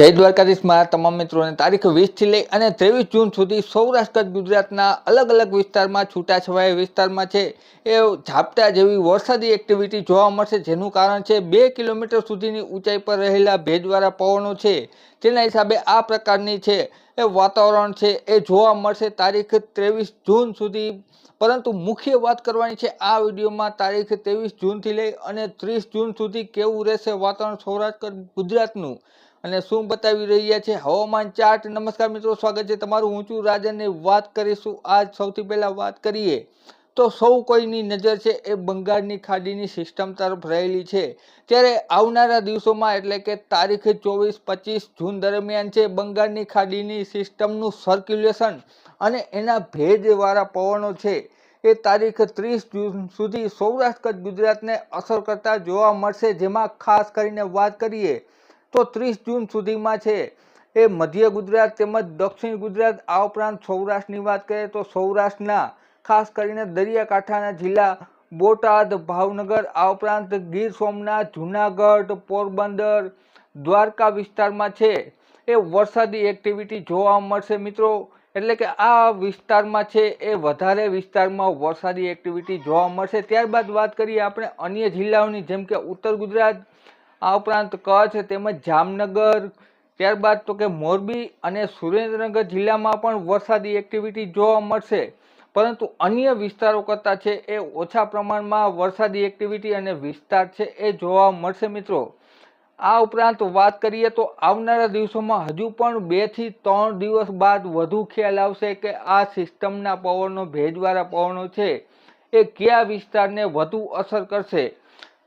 જય દ્વારકાધીશ મારા તમામ મિત્રોને. તારીખ વીસથી લઈ અને ત્રેવીસ જૂન સુધી સૌરાષ્ટ્ર, ગુજરાતના અલગ અલગ વિસ્તારમાં છૂટાછવાયા વિસ્તારમાં છે. એ ઝાપટા જેવી વરસાદી એક્ટિવિટી જોવા મળશે, જેનું કારણ છે બે કિલોમીટર સુધીની ઊંચાઈ પર રહેલા ભેજવાળા પવનો છે. તેના હિસાબે આ પ્રકારની છે, એ વાતાવરણ છે, એ જોવા મળશે તારીખ ત્રેવીસ જૂન સુધી. પરંતુ મુખ્ય વાત કરવાની છે આ વિડીયોમાં તારીખ ત્રેવીસ જૂનથી લઈ અને ત્રીસ જૂન સુધી કેવું રહેશે વાતાવરણ સૌરાષ્ટ્ર, ગુજરાતનું. અને શું બતાવી રહ્યા છે? હવામાન ચાર્ટ, નમસ્કાર મિત્રો, સ્વાગત છે તમારું. ઊંચું રાજનની વાત કરીશું. આજ સૌથી પહેલાં વાત કરીએ તો સૌ કોઈની નજર છે એ બંગાળની ખાડીની સિસ્ટમ તરફ રહેલી છે. ત્યારે આવનારા દિવસોમાં એટલે કે તારીખ ચોવીસ પચીસ જૂન દરમિયાન છે બંગાળની ખાડીની સિસ્ટમનું સર્ક્યુલેશન અને એના ભેજવાળા પવનો છે. એ તારીખ ત્રીસ જૂન સુધી સૌરાષ્ટ્ર, ગુજરાતને અસર કરતા જોવા મળશે. જેમાં ખાસ કરીને વાત કરીએ તો ત્રીસ જૂન સુધીમાં છે. એ મધ્ય ગુજરાત તેમજ દક્ષિણ ગુજરાત આ ઉપરાંત સૌરાષ્ટ્રની વાત કરીએ તો સૌરાષ્ટ્રના, ખાસ કરીને દરિયાકાંઠાના જિલ્લા બોટાદ, ભાવનગર, આ ઉપરાંત ગીર સોમનાથ, જુનાગઢ, પોરબંદર, દ્વારકા વિસ્તારમાં છે. એ વરસાદી એક્ટિવિટી જોવા મળશે મિત્રો. એટલે કે આ વિસ્તારમાં છે એ વધારે વિસ્તારમાં વરસાદી એક્ટિવિટી જોવા મળશે. ત્યારબાદ વાત કરીએ આપણે અન્ય જિલ્લાઓની જેમ કે ઉત્તર ગુજરાત આ ઉપરાંત કચ્છ તેમજ જામનગર. ત્યારબાદ તો કે મોરબી અને સુરેન્દ્રનગર જિલ્લામાં પણ વરસાદી એક્ટિવિટી જોવા મળશે. પરંતુ અન્ય વિસ્તારો કરતાં છે એ ઓછા પ્રમાણમાં વરસાદી એક્ટિવિટી અને વિસ્તાર છે એ જોવા મળશે મિત્રો. આ ઉપરાંત વાત કરીએ તો આવનારા દિવસોમાં હજુ પણ બેથી ત્રણ દિવસ બાદ વધુ ખ્યાલ આવશે કે આ સિસ્ટમના પવનો ભેજવાળા પવનો છે એ કયા વિસ્તારને વધુ અસર કરશે.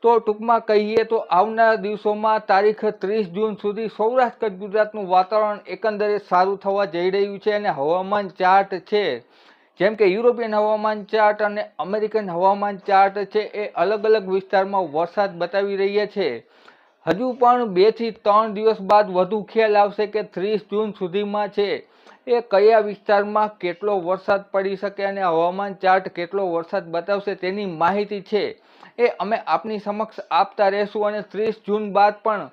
તો ટૂંકમાં કહીએ તો આવનારા દિવસોમાં તારીખ ત્રીસ જૂન સુધી સૌરાષ્ટ્ર કચ્છ ગુજરાતનું વાતાવરણ એકંદરે સારું થવા જઈ રહ્યું છે અને હવામાન ચાર્ટ છે. જેમ કે યુરોપિયન હવામાન ચાર્ટ અને અમેરિકન હવામાન ચાર્ટ છે એ અલગ અલગ વિસ્તારમાં વરસાદ બતાવી રહ્યા છે. હજુ પણ બેથી ત્રણ દિવસ બાદ વધુ ખ્યાલ આવશે કે ત્રીસ જૂન સુધીમાં છે. એ કયા વિસ્તારમાં કેટલો વરસાદ પડી શકે અને હવામાન ચાર્ટ કેટલો વરસાદ બતાવશે તેની માહિતી છે. એ અમે આપની સમક્ષ આપતા રહેશું અને ત્રીસ જૂન બાદ પણ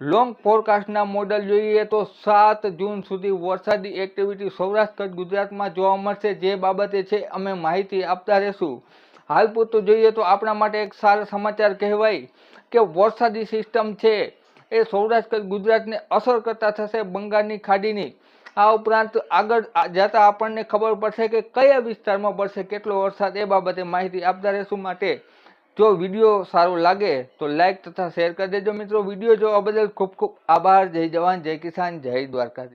લોંગ ફોરકાસ્ટના મોડલ જોઈએ તો સાત જૂન સુધી વરસાદી એક્ટિવિટી સૌરાષ્ટ્ર, ગુજરાતમાં જોવા મળશે. જે બાબતે છે, અમે માહિતી આપતા રહેશું. હાલ પૂરતું જોઈએ તો આપણા માટે એક સારા સમાચાર કહેવાય કે વરસાદી સિસ્ટમ છે. એ સૌરાષ્ટ્ર ગુજરાતને અસર કરતા થશે બંગાળની ખાડીની. આ ઉપરાંત આગળ જતાં આપણને ખબર પડશે કે કયા વિસ્તારમાં પડશે કેટલો વરસાદ એ બાબતે માહિતી આપતા રહેશું માટે. જો વીડિયો સારો લાગે તો લાઈક તથા શેર કરી દેજો મિત્રો. વીડિયો જોવા બદલ ખૂબ ખૂબ આભાર. જય જવાન, જય કિસાન, જય દ્વારકાધીશ.